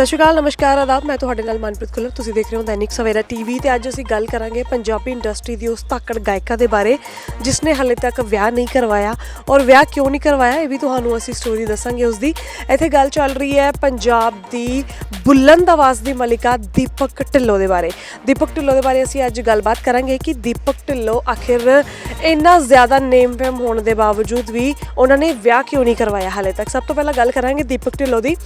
ਸਤਿ ਸ਼੍ਰੀ ਅਕਾਲ, ਨਮਸਕਾਰ, ਆਦਾਬ। ਮੈਂ ਤੁਹਾਡੇ ਨਾਲ ਮਨਪ੍ਰੀਤ ਖੁੱਲਰ। ਤੁਸੀਂ ਦੇਖ ਰਹੇ ਹੋ ਦੈਨਿਕ ਸਵੇਰਾ ਟੀਵੀ ਤੇ ਅੱਜ ਅਸੀਂ ਗੱਲ ਕਰਾਂਗੇ ਪੰਜਾਬੀ ਇੰਡਸਟਰੀ ਦੀ ਉਸ ਧਾਕੜ ਗਾਇਕਾ ਦੇ ਬਾਰੇ ਜਿਸ ਨੇ ਹਾਲੇ ਤੱਕ ਵਿਆਹ ਨਹੀਂ ਕਰਵਾਇਆ। ਔਰ ਵਿਆਹ ਕਿਉਂ ਨਹੀਂ ਕਰਵਾਇਆ, ਇਹ ਵੀ ਤੁਹਾਨੂੰ ਅਸੀਂ ਸਟੋਰੀ ਦੱਸਾਂਗੇ ਉਸ ਦੀ। ਇੱਥੇ ਗੱਲ ਚੱਲ ਰਹੀ ਹੈ ਪੰਜਾਬ ਦੀ ਬੁਲੰਦ ਆਵਾਜ਼ ਦੀ ਮਲਿਕਾ ਦੀਪਕ ਢਿੱਲੋਂ ਦੇ ਬਾਰੇ। ਦੀਪਕ ਢਿੱਲੋਂ ਦੇ ਬਾਰੇ ਅਸੀਂ ਅੱਜ ਗੱਲਬਾਤ ਕਰਾਂਗੇ ਕਿ ਦੀਪਕ ਢਿੱਲੋਂ ਆਖਿਰ ਇੰਨਾ ਜ਼ਿਆਦਾ ਨੇਮ ਫੇਮ ਹੋਣ ਦੇ ਬਾਵਜੂਦ ਵੀ ਉਹਨਾਂ ਨੇ ਵਿਆਹ ਕਿਉਂ ਨਹੀਂ ਕਰਵਾਇਆ ਹਾਲੇ ਤੱਕ। ਸਭ ਤੋਂ ਪਹਿਲਾਂ ਗੱਲ ਕਰਾਂਗੇ ਦੀਪਕ ਢਿੱਲੋਂ ਦੀ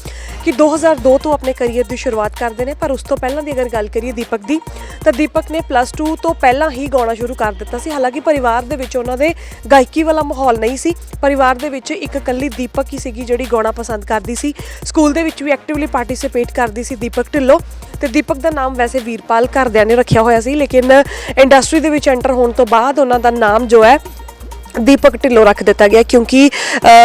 ਕਿ 2002 ਤੋਂ ਆਪਣੇ ਕੈਰੀਅਰ ਦੀ ਸ਼ੁਰੂਆਤ ਕਰਦੇ ਨੇ, ਪਰ ਉਸ ਤੋਂ ਪਹਿਲਾਂ ਦੀ ਅਗਰ ਗੱਲ ਕਰੀਏ ਦੀਪਕ ਦੀ, ਤਾਂ ਦੀਪਕ ਨੇ ਪਲੱਸ 2 ਤੋਂ ਪਹਿਲਾਂ ਹੀ ਗਾਉਣਾ ਸ਼ੁਰੂ ਕਰ ਦਿੱਤਾ ਸੀ। ਹਾਲਾਂਕਿ ਪਰਿਵਾਰ ਦੇ ਵਿੱਚ ਉਹਨਾਂ ਦੇ ਗਾਇਕੀ ਵਾਲਾ ਮਾਹੌਲ ਨਹੀਂ ਸੀ। ਪਰਿਵਾਰ ਦੇ ਵਿੱਚ ਇੱਕ ਇਕੱਲੀ ਦੀਪਕ ਹੀ ਸੀਗੀ ਜਿਹੜੀ ਗਾਉਣਾ ਪਸੰਦ ਕਰਦੀ ਸੀ। ਸਕੂਲ ਦੇ ਵਿੱਚ ਵੀ ਐਕਟਿਵਲੀ ਪਾਰਟਿਸਿਪੇਟ ਕਰਦੀ ਸੀ ਦੀਪਕ ਢਿੱਲੋਂ ਤੇ ਦੀਪਕ ਦਾ ਨਾਮ ਵੈਸੇ ਵੀਰਪਾਲ ਘਰਦਿਆਂ ਨੇ ਰੱਖਿਆ ਹੋਇਆ ਸੀ, ਲੇਕਿਨ ਇੰਡਸਟਰੀ ਦੇ ਵਿੱਚ ਐਂਟਰ ਹੋਣ ਤੋਂ ਬਾਅਦ ਉਹਨਾਂ ਦਾ ਨਾਮ ਜੋ ਹੈ ਦੀਪਕ ਢਿੱਲੋਂ ਰੱਖ ਦਿੱਤਾ ਗਿਆ ਕਿਉਂਕਿ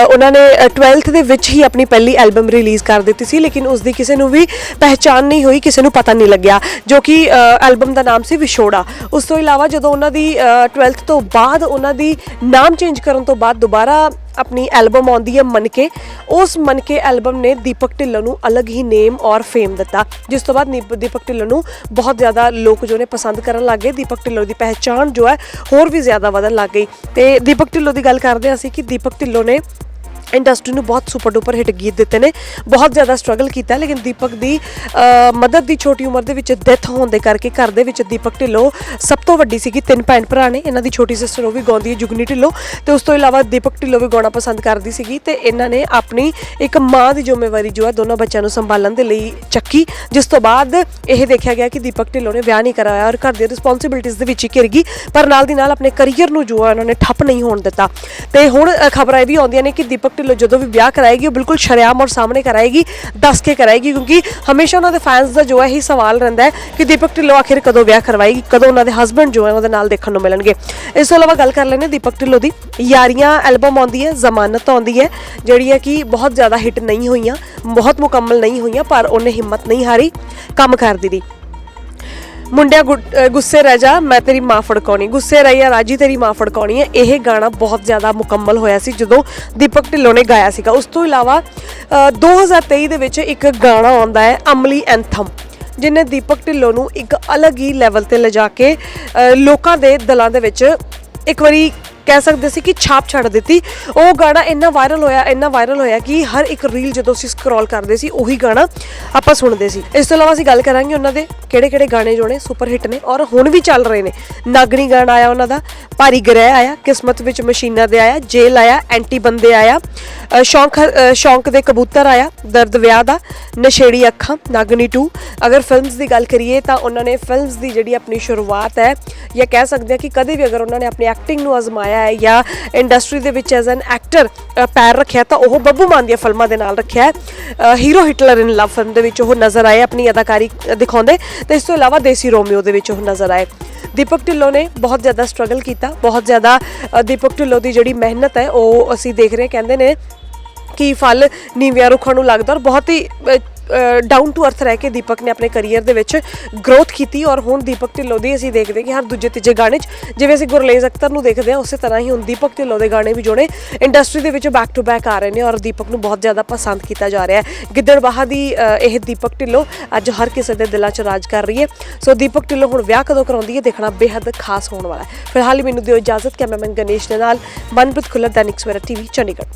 ਉਹਨਾਂ ਨੇ ਅ, 12th ਦੇ ਵਿੱਚ ਹੀ ਆਪਣੀ ਪਹਿਲੀ ਐਲਬਮ ਰਿਲੀਜ਼ ਕਰ ਦਿੱਤੀ ਸੀ ਲੇਕਿਨ ਉਸ ਦੀ ਕਿਸੇ ਨੂੰ ਵੀ ਪਹਿਚਾਨ ਨਹੀਂ ਹੋਈ ਕਿਸੇ ਨੂੰ ਪਤਾ ਨਹੀਂ ਲੱਗਿਆ ਜੋ ਕਿ ਐਲਬਮ ਦਾ ਨਾਮ ਸੀ ਵਿਛੋੜਾ। ਉਸ ਤੋਂ ਇਲਾਵਾ ਜਦੋਂ ਉਹਨਾਂ ਦੀ ਅ, 12th ਤੋਂ ਬਾਅਦ ਉਹਨਾਂ ਦੀ ਨਾਮ ਚੇਂਜ ਕਰਨ ਤੋਂ ਬਾਅਦ ਦੁਬਾਰਾ ਆਪਣੀ ਐਲਬਮ ਆਉਂਦੀ ਹੈ ਮਨਕੇ ਉਸ ਮਨਕੇ ਐਲਬਮ ਨੇ ਦੀਪਕ ਢਿੱਲੋਂ ਨੂੰ ਅਲੱਗ ਹੀ ਨੇਮ ਔਰ ਫੇਮ ਦਿੱਤਾ। ਜਿਸ ਤੋਂ ਬਾਅਦ ਨੀਪ- ਦੀਪਕ ਢਿੱਲੋਂ ਨੂੰ ਬਹੁਤ ਜ਼ਿਆਦਾ ਲੋਕ ਜੋ ਨੇ ਪਸੰਦ ਕਰਨ ਲੱਗ ਗਏ। ਦੀਪਕ ਢਿੱਲੋਂ ਦੀ ਪਹਿਚਾਣ ਜੋ ਹੈ ਹੋਰ ਵੀ ਜ਼ਿਆਦਾ ਵਧਣ ਲੱਗ ਗਈ। ਤੇ ਦੀਪਕ ਢਿੱਲੋਂ ਦੀ ਗੱਲ ਕਰਦੇ ਹਾਂ ਅਸੀਂ ਕਿ ਦੀਪਕ ਢਿੱਲੋਂ ਨੇ ਇੰਡਸਟਰੀ ਨੂੰ ਬਹੁਤ ਸੁਪਰ ਡੂਪਰ ਹਿੱਟ ਗੀਤ ਦਿੱਤੇ ਨੇ। ਬਹੁਤ ਜ਼ਿਆਦਾ ਸਟਰਗਲ ਕੀਤਾ, ਲੇਕਿਨ ਦੀਪਕ ਦੀ ਮਦਰ ਦੀ ਛੋਟੀ ਉਮਰ ਦੇ ਵਿੱਚ ਡੈਥ ਹੋਣ ਦੇ ਕਰਕੇ ਘਰ ਦੇ ਵਿੱਚ ਦੀਪਕ ਢਿੱਲੋਂ ਸਭ ਤੋਂ ਵੱਡੀ ਸੀਗੀ, ਤਿੰਨ ਭੈਣ ਭਰਾ ਨੇ। ਇਹਨਾਂ ਦੀ ਛੋਟੀ ਸਿਸਟਰ ਉਹ ਵੀ ਗਾਉਂਦੀ ਹੈ, ਜੁਗਨੀ ਢਿੱਲੋਂ। ਤੇ ਉਸ ਤੋਂ ਇਲਾਵਾ ਦੀਪਕ ਢਿੱਲੋਂ ਵੀ ਗਾਉਣਾ ਪਸੰਦ ਕਰਦੀ ਸੀਗੀ ਤੇ ਇਹਨਾਂ ਨੇ ਆਪਣੀ ਇੱਕ ਮਾਂ ਦੀ ਜ਼ਿੰਮੇਵਾਰੀ ਜੋ ਹੈ ਦੋਨੋਂ ਬੱਚਿਆਂ ਨੂੰ ਸੰਭਾਲਣ ਦੇ ਲਈ ਚੱਕੀ, ਜਿਸ ਤੋਂ ਬਾਅਦ ਇਹ ਦੇਖਿਆ ਗਿਆ ਕਿ ਦੀਪਕ ਢਿੱਲੋਂ ਨੇ ਵਿਆਹ ਨਹੀਂ ਕਰਾਇਆ ਔਰ ਘਰ ਦੀ ਰਿਸਪੌਂਸਿਬਿਲਟੀਆਂ ਦੇ ਵਿੱਚ ਹੀ ਘਿਰ ਗਈ, ਪਰ ਨਾਲ ਦੀ ਨਾਲ ਆਪਣੇ ਕੈਰੀਅਰ ਨੂੰ ਜੋ ਹੈ ਉਹਨਾਂ ਨੇ ਠੱਪ ਨਹੀਂ ਹੋਣ ਦਿੱਤਾ। ਤੇ ਹੁਣ ਖਬਰਾਂ ਇਹ ਵੀ ਆਉਂਦੀਆਂ ਨੇ ਕਿ ਦੀਪਕ ਢਿੱਲੋਂ ਜਦੋਂ ਵੀ ਵਿਆਹ ਕਰਾਏਗੀ, ਉਹ ਬਿਲਕੁਲ ਸ਼ਰੇਆਮ ਔਰ ਸਾਹਮਣੇ ਕਰਾਏਗੀ, ਦੱਸ ਕੇ ਕਰਾਏਗੀ, ਕਿਉਂਕਿ ਹਮੇਸ਼ਾ ਉਹਨਾਂ ਦੇ ਫੈਨਸ ਦਾ ਜੋ ਹੈ ਹੀ ਸਵਾਲ ਰਹਿੰਦਾ ਹੈ ਕਿ ਦੀਪਕ ਢਿੱਲੋਂ ਆਖਿਰ ਕਦੋਂ ਵਿਆਹ ਕਰਵਾਏਗੀ, ਕਦੋਂ ਉਹਨਾਂ ਦੇ ਹਸਬੰਡ ਜੋ ਹੈ ਉਹਦੇ ਨਾਲ ਦੇਖਣ ਨੂੰ ਮਿਲਣਗੇ। ਇਸ ਤੋਂ ਇਲਾਵਾ ਗੱਲ ਕਰ ਲੈਂਦੇ ਹਾਂ ਦੀਪਕ ਢਿੱਲੋਂ ਦੀ। ਯਾਰੀਆਂ ਐਲਬਮ ਆਉਂਦੀ ਹੈ, ਜ਼ਮਾਨਤ ਆਉਂਦੀ ਹੈ ਜਿਹੜੀਆਂ ਕਿ ਬਹੁਤ ਜ਼ਿਆਦਾ ਹਿੱਟ ਨਹੀਂ ਹੋਈਆਂ, ਬਹੁਤ ਮੁਕੰਮਲ ਨਹੀਂ ਹੋਈਆਂ, ਪਰ ਉਹਨੇ ਹਿੰਮਤ ਨਹੀਂ ਹਾਰੀ ਕੰਮ ਕਰਦੀ ਰਹੀ ਮੁੰਡਿਆ ਗੁ- ਗੁੱਸੇ ਰਹਿ ਜਾ ਮੈਂ ਤੇਰੀ ਮਾਂ ਫੜਕਾਉਣੀ। ਗੁੱਸੇ ਰਹੀ ਆ ਰਾਜੀ ਤੇਰੀ ਮਾਂ ਫੜਕਾਉਣੀ ਹੈ। ਇਹ ਗਾਣਾ ਬਹੁਤ ਜ਼ਿਆਦਾ ਮੁਕੰਮਲ ਹੋਇਆ ਸੀ ਜਦੋਂ ਦੀਪਕ ਢਿੱਲੋਂ ਨੇ ਗਾਇਆ ਸੀਗਾ। ਉਸ ਤੋਂ ਇਲਾਵਾ ਅ, 2023 ਦੇ ਵਿੱਚ ਇੱਕ ਗਾਣਾ ਆਉਂਦਾ ਹੈ ਅਮਲੀ ਐਂਥਮ ਜਿਹਨੇ ਦੀਪਕ ਢਿੱਲੋਂ ਨੂੰ ਇੱਕ ਅਲੱਗ ਹੀ ਲੈਵਲ ਤੇ ਲਿਜਾ ਕੇ ਲੋਕਾਂ ਦੇ ਦਿਲਾਂ ਦੇ ਵਿੱਚ ਇੱਕ ਵਾਰੀ ਕਹਿ ਸਕਦੇ ਸੀ ਕਿ ਛਾਪ ਛੱਡ ਦਿੱਤੀ। ਉਹ ਗਾਣਾ ਇੰਨਾ ਵਾਇਰਲ ਹੋਇਆ, ਇੰਨਾ ਵਾਇਰਲ ਹੋਇਆ ਕਿ ਹਰ ਇੱਕ ਰੀਲ ਜਦੋਂ ਅਸੀਂ ਸਕਰੋਲ ਕਰਦੇ ਸੀ, ਉਹੀ ਗਾਣਾ ਆਪਾਂ ਸੁਣਦੇ ਸੀ। ਇਸ ਤੋਂ ਇਲਾਵਾ ਅਸੀਂ ਗੱਲ ਕਰਾਂਗੇ ਉਹਨਾਂ ਦੇ ਕਿਹੜੇ ਕਿਹੜੇ ਗਾਣੇ ਜੋ ਨੇ ਸੁਪਰ ਹਿੱਟ ਨੇ ਔਰ ਹੁਣ ਵੀ ਚੱਲ ਰਹੇ ਨੇ। ਨਾਗਣੀ ਗਾਣਾ ਆਇਆ ਉਹਨਾਂ ਦਾ, ਭਾਰੀ ਗ੍ਰਹਿ ਆਇਆ, ਕਿਸਮਤ ਵਿੱਚ ਮਸ਼ੀਨਾਂ ਦੇ ਆਇਆ ਜੇਲ ਆਇਆ, ਐਂਟੀ ਬੰਦੇ ਆਇਆ ਸ਼ੌਂਕ ਸ਼ੌਂਕ ਦੇ ਕਬੂਤਰ ਆਇਆ, ਦਰਦ ਵਿਆਹ ਦਾ, ਨਸ਼ੇੜੀ ਅੱਖਾਂ ਨਾਗਣੀ 2 ਅਗਰ ਫਿਲਮਸ ਦੀ ਗੱਲ ਕਰੀਏ ਤਾਂ ਉਹਨਾਂ ਨੇ ਫਿਲਮਸ ਦੀ ਜਿਹੜੀ ਆਪਣੀ ਸ਼ੁਰੂਆਤ ਹੈ, ਜਾਂ ਕਹਿ ਸਕਦੇ ਹਾਂ ਕਿ ਕਦੇ ਵੀ ਅਗਰ ਉਹਨਾਂ ਨੇ ਆਪਣੀ ਐਕਟਿੰਗ ਨੂੰ ਅਜ਼ਮਾਇਆ ਹੈ ਜਾਂ ਇੰਡਸਟਰੀ ਦੇ ਵਿੱਚ ਐਜ਼ ਐਨ ਐਕਟਰ ਪੈਰ ਰੱਖਿਆ ਤਾਂ ਉਹ ਬੱਬੂ ਮਾਨ ਦੀਆਂ ਫਿਲਮਾਂ ਦੇ ਨਾਲ ਰੱਖਿਆ ਹੈ। Hero Hitler in love film ਦੇ ਵਿੱਚ ਉਹ ਨਜ਼ਰ ਆਏ, ਆਪਣੀ ਅਦਾਕਾਰੀ ਦਿਖਾਉਂਦੇ। ਤੇ ਇਸ ਤੋਂ ਇਲਾਵਾ ਦੇਸੀ ਰੋਮੀਓ ਦੇ ਵਿੱਚ ਉਹ ਨਜ਼ਰ ਆਏ। ਦੀਪਕ ਢਿੱਲੋਂ ਨੇ ਬਹੁਤ ਜ਼ਿਆਦਾ ਸਟਰਗਲ ਕੀਤਾ, ਬਹੁਤ ਜ਼ਿਆਦਾ ਦੀਪਕ ਢਿੱਲੋਂ ਦੀ ਜਿਹੜੀ ਮਿਹਨਤ ਹੈ, ਉਹ ਅਸੀਂ ਦੇਖ ਰਹੇ ਕਹਿੰਦੇ ਨੇ ਕਿ ਫਲ ਨੀਵਿਆਂ ਰੁੱਖਾਂ ਨੂੰ ਲੱਗਦਾ ਔਰ ਬਹੁਤ ਹੀ ਡਾਊਨ ਟੂ ਅਰਥ ਰਹਿ ਕੇ ਦੀਪਕ ਨੇ ਆਪਣੇ ਕੈਰੀਅਰ ਦੇ ਵਿੱਚ ਗਰੋਥ ਕੀਤੀ ਔਰ ਹੁਣ ਦੀਪਕ ਢਿੱਲੋਂ ਦੀ ਅਸੀਂ ਦੇਖਦੇ ਕਿ ਹਰ ਦੂਜੇ ਤੀਜੇ ਗਾਣੇ 'ਚ, ਜਿਵੇਂ ਅਸੀਂ ਗੁਰਲੇਜ਼ ਅਖਤਰ ਨੂੰ ਦੇਖਦੇ ਹਾਂ, ਉਸੇ ਤਰ੍ਹਾਂ ਹੀ ਹੁਣ ਦੀਪਕ ਢਿੱਲੋਂ ਦੇ ਗਾਣੇ ਵੀ ਜੋੜੇ ਇੰਡਸਟਰੀ ਦੇ ਵਿੱਚ ਬੈਕ ਟੂ ਬੈਕ ਆ ਰਹੇ ਨੇ ਔਰ ਦੀਪਕ ਨੂੰ ਬਹੁਤ ਜ਼ਿਆਦਾ ਪਸੰਦ ਕੀਤਾ ਜਾ ਰਿਹਾ ਹੈ। ਗਿੱਦੜਬਾਹਾ ਦੀ ਇਹ ਦੀਪਕ ਢਿੱਲੋਂ ਅੱਜ ਹਰ ਕਿਸੇ ਦੇ ਦਿਲਾਂ 'ਚ ਰਾਜ ਕਰ ਰਹੀ ਹੈ। ਸੋ ਦੀਪਕ ਢਿੱਲੋਂ ਹੁਣ ਵਿਆਹ ਕਦੋਂ ਕਰਾਉਂਦੀ ਹੈ ਦੇਖਣਾ ਬੇहद ਖਾਸ ਹੋਣ ਵਾਲਾ ਹੈ। ਫਿਲਹਾਲ ਹੀ ਮੈਨੂੰ ਦਿਓ ਇਜਾਜ਼ਤ, ਕੈਮਰਾਮੈਨ ਗਣੇਸ਼ ਦੇ ਨਾਲ ਮਨਪ੍ਰੀਤ ਖੁੱਲਰ, ਦੈਨਿਕ ਸਵੇਰਾ ਟੀਵੀ, ਚੰਡੀਗੜ੍ਹ।